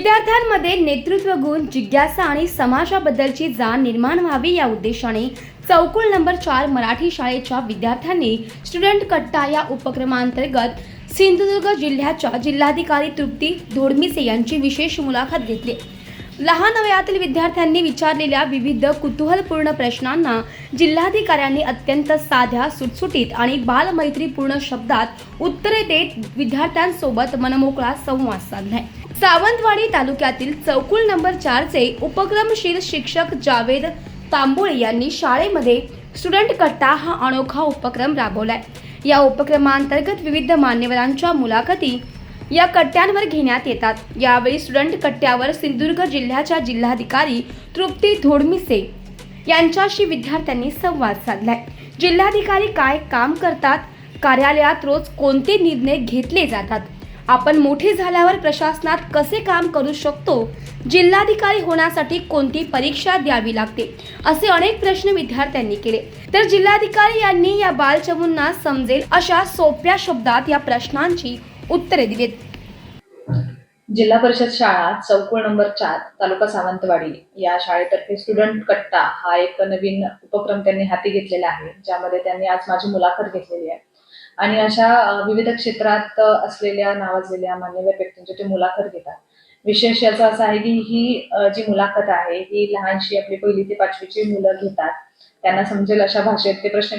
विद्यार्थ्यांमध्ये नेतृत्व गुण जिज्ञासा आणि समाजाबद्दलची जाण निर्माण व्हावी या उद्देशाने चौकुल नंबर चार मराठी शाळेच्या विद्यार्थ्यांनी स्टुडंट कट्टा या उपक्रमांतर्गत सिंधुदुर्ग जिल्ह्याच्या जिल्हाधिकारी तृप्ती धोडमिसे यांची विशेष मुलाखत घेतली. लहान वयातील विद्यार्थ्यांनी विचारलेल्या विविध कुतूहलपूर्ण प्रश्नांना जिल्हाधिकाऱ्यांनी अत्यंत साध्या सुटसुटीत आणि बालमैत्रीपूर्ण शब्दात उत्तरे देत विद्यार्थ्यांसोबत मनमोकळा संवाद साधलाय. सावंतवाडी तालुक्यातील चौकुल नंबर चारचे उपक्रमशील शिक्षक जावेद तांबोळे यांनी शाळेमध्ये स्टुडंट कट्टा हा अनोखा उपक्रम राबवलाय. या उपक्रमांतर्गत विविध मान्यवरांच्या मुलाखती या कट्ट्यांवर घेण्यात येतात. यावेळी स्टुडंट कट्ट्यावर सिंधुदुर्ग जिल्ह्याच्या जिल्हाधिकारी तृप्ती धोडमिसे यांच्याशी विद्यार्थ्यांनी संवाद साधलाय. जिल्हाधिकारी काय काम करतात? कार्यालयात रोज कोणते निर्णय घेतले जातात? आपण मोठे झाल्यावर प्रशासनात कसे काम करू शकतो? जिल्हाधिकारी होण्यासाठी कोणती परीक्षा द्यावी लागते? असे अनेक प्रश्न विद्यार्थ्यांनी केले. तर जिल्हाधिकारी यांनी या बालचमूंना समजेल अशा सोप्या शब्दात या प्रश्नांची उत्तरे दिलीत. जिल्हा परिषद शाळा चौकोळ नंबर चार तालुका सावंतवाडी. या शाळेतर्फे स्टुडंट कट्टा हा एक नवीन उपक्रम त्यांनी हाती घेतलेला आहे ज्यामध्ये त्यांनी आज माझी मुलाखत घेतलेली आहे. आणि अशा विविध क्षेत्रात असलेल्या नावाजलेल्या मान्यवर व्यक्तींची ते मुलाखत घेतात. विशेष याचं असं आहे की ही जी मुलाखत आहे ही लहानशी आपली पहिली ते पाचवीची मुलं घेतात. त्यांना समजेल अशा भाषेत ते प्रश्न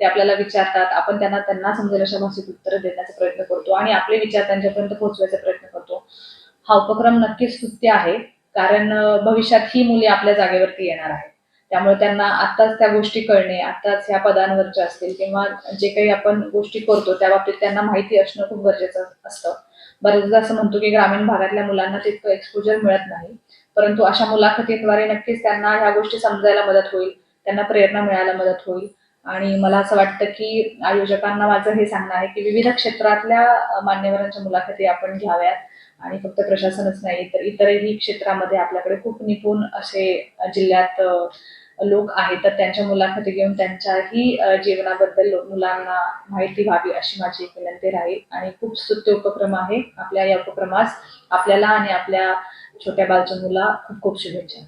ते आपल्याला विचारतात. आपण त्यांना त्यांना समजेल अशा भाषेत उत्तर देण्याचा प्रयत्न करतो आणि आपले विचार त्यांच्यापर्यंत पोहोचवायचा प्रयत्न करतो. हा उपक्रम नक्कीच स्तुत्य आहे कारण भविष्यात ही मुले आपल्या जागेवरती येणार आहेत. त्यामुळे त्यांना आत्ताच त्या गोष्टी कळणे आत्ताच ह्या पदांवरच्या असतील किंवा जे काही आपण गोष्टी करतो त्या बाबतीत त्यांना माहिती असणं खूप गरजेचं असतं. बरेचदा असं म्हणतो की ग्रामीण भागातल्या मुलांना तितकं एक्सपोजर मिळत नाही. परंतु अशा मुलाखतीद्वारे नक्कीच त्यांना ह्या गोष्टी समजायला मदत होईल त्यांना प्रेरणा मिळायला मदत होईल. आणि मला असं वाटतं की आयोजकांना माझं हे सांगणं आहे की विविध क्षेत्रातल्या मान्यवरांच्या मुलाखती आपण घ्याव्यात आणि फक्त प्रशासनच नाही तर इतरही क्षेत्रामध्ये आपल्याकडे खूप निपुण असे जिल्ह्यात लोक आहेत तर त्यांच्या मुलाखती घेऊन त्यांच्याही जीवनाबद्दल मुलांना माहिती व्हावी अशी माझी एक विनंती राहील. आणि खूप स्तुत्य उपक्रम आहे आपल्या या उपक्रमास. आपल्याला आणि आपल्या छोट्या बालचंदूला खूप खूप शुभेच्छा.